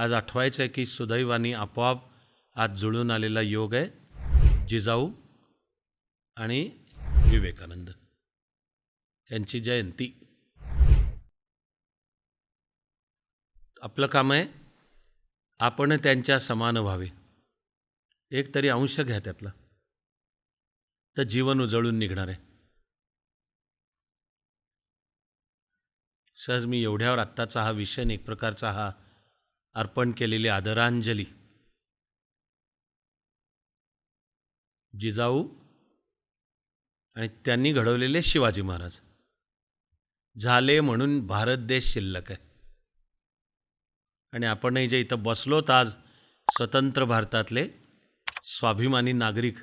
आज आठवायचं आहे की सुदैवानी आपोआप आज जुळून आलेला योग आहे जिजाऊ आणि विवेकानंद. यांची जयंती. आपलं काम आहे आपण त्यांच्या समान व्हावे. एक तरी अंश घ्या त्यातला. तर जीवन उजळून निघणार आहे. सहज मी एवढ्यावर आत्ताचा हा विषय आणि एक प्रकारचा हा अर्पण केलेली आदरांजली. जिजाऊ आणि त्यांनी घडवलेले शिवाजी महाराज. झाले म्हणून भारत देश शिल्लक आहे. आणि आपणही जे इथं बसलोत आज स्वतंत्र भारतातले स्वाभिमानी नागरिक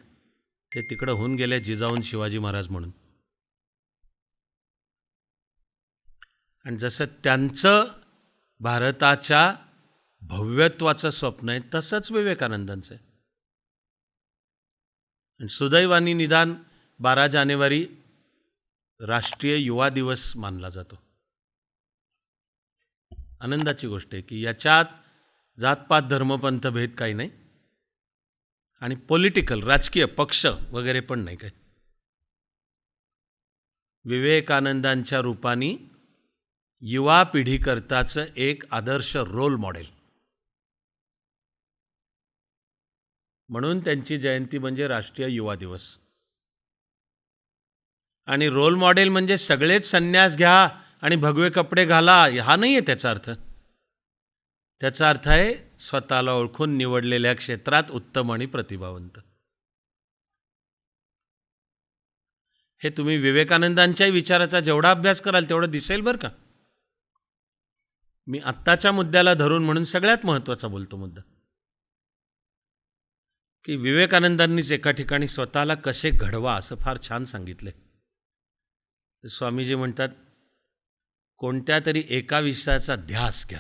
ते तिकडं होऊन गेले जिजाऊन शिवाजी महाराज म्हणून. आणि जसं त्यांचं भारताच्या भव्यत्वाचं स्वप्न आहे तसंच विवेकानंदांचं आहे. आणि सुदैवानी निदान बारा जानेवारी राष्ट्रीय युवा दिवस मानला जातो. आनंदाची गोष्ट आहे की याच्यात जातपात धर्मपंथ भेद काही नाही आणि पॉलिटिकल राजकीय पक्ष वगैरे पण नाही काही. विवेकानंदांच्या रूपाने युवा पिढीकरताचं एक आदर्श रोल मॉडेल म्हणून त्यांची जयंती म्हणजे राष्ट्रीय युवा दिवस. आणि रोल मॉडेल म्हणजे सगळेच संन्यास घ्या आणि भगवे कपडे घाला हा नाही आहे त्याचा अर्थ. त्याचा अर्थ आहे स्वतःला ओळखून निवडलेल्या क्षेत्रात उत्तम आणि प्रतिभावंत. हे तुम्ही विवेकानंदांच्याही विचाराचा जेवढा अभ्यास कराल तेवढं दिसेल बरं का? मी आत्ताच्या मुद्द्याला धरून म्हणून सगळ्यात महत्त्वाचा बोलतो मुद्दा. की विवेकानंदांनीच एका ठिकाणी स्वतःला कसे घडवा असं फार छान सांगितलं स्वामीजी म्हणतात कोणत्या तरी एका विषयाचा ध्यास घ्या.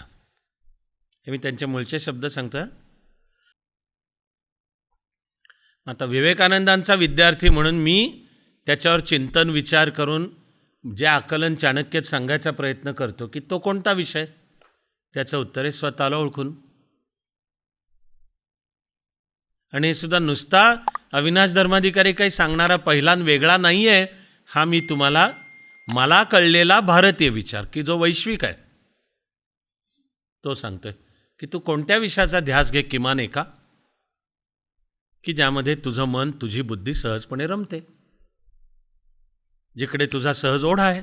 हे मी त्यांचे मूळचे शब्द सांगतो आता विवेकानंदांचा विद्यार्थी म्हणून मी त्याच्यावर चिंतन विचार करून जे आकलन चाणक्यात सांगायचा प्रयत्न करतो की तो कोणता विषय? त्याचं उत्तर आहे स्वतःला ओळखून. आणि हे सुद्धा नुसता अविनाश धर्माधिकारी काही सांगणारा पहिला वेगळा नाही आहे हा मी तुम्हाला मला कळलेला भारतीय विचार की जो वैश्विक आहे. तो सांगतोय की तू कोणत्या विषयाचा ध्यास घे किमान एका? की ज्यामध्ये तुझं मन तुझी बुद्धी सहजपणे रमते. जिकडे तुझा सहज ओढा आहे.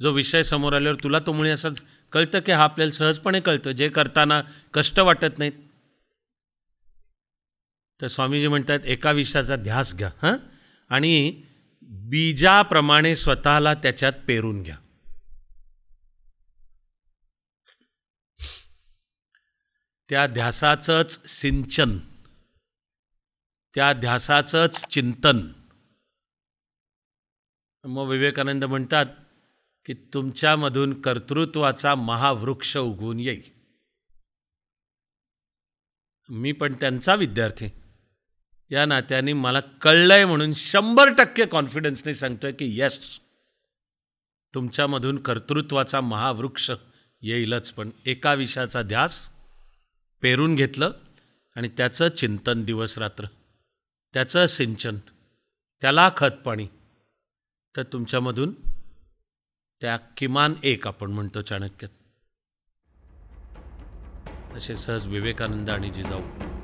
जो विषय समोर आल्यावर तुला तो मुळे असं कळतं की हा आपल्याला सहजपणे कळतं जे करताना कष्ट वाटत नाहीत. तर स्वामीजी म्हणतात एका विषयाचा ध्यास घ्या हां? आणि बीजाप्रमाणे स्वतःला त्याच्यात पेरून घ्या. त्या ध्यासाचंच सिंचन त्या ध्यासाचंच चिंतन. मग विवेकानंद म्हणतात की तुमच्यामधून कर्तृत्वाचा महावृक्ष उगवून येईल. मी पण त्यांचा विद्यार्थी. या नात्याने मला कळलंय म्हणून शंभर टक्के कॉन्फिडन्सने सांगतोय की येस तुमच्यामधून कर्तृत्वाचा महावृक्ष येईलच. पण एका विषयाचा ध्यास पेरून घेतलं आणि त्याचं चिंतन दिवस रात्र त्याचं सिंचन त्याला खतपाणी तर तुमच्यामधून त्या किमान एक आपण म्हणतो चाणक्यात. असे सहज विवेकानंद आणि जिजाऊ.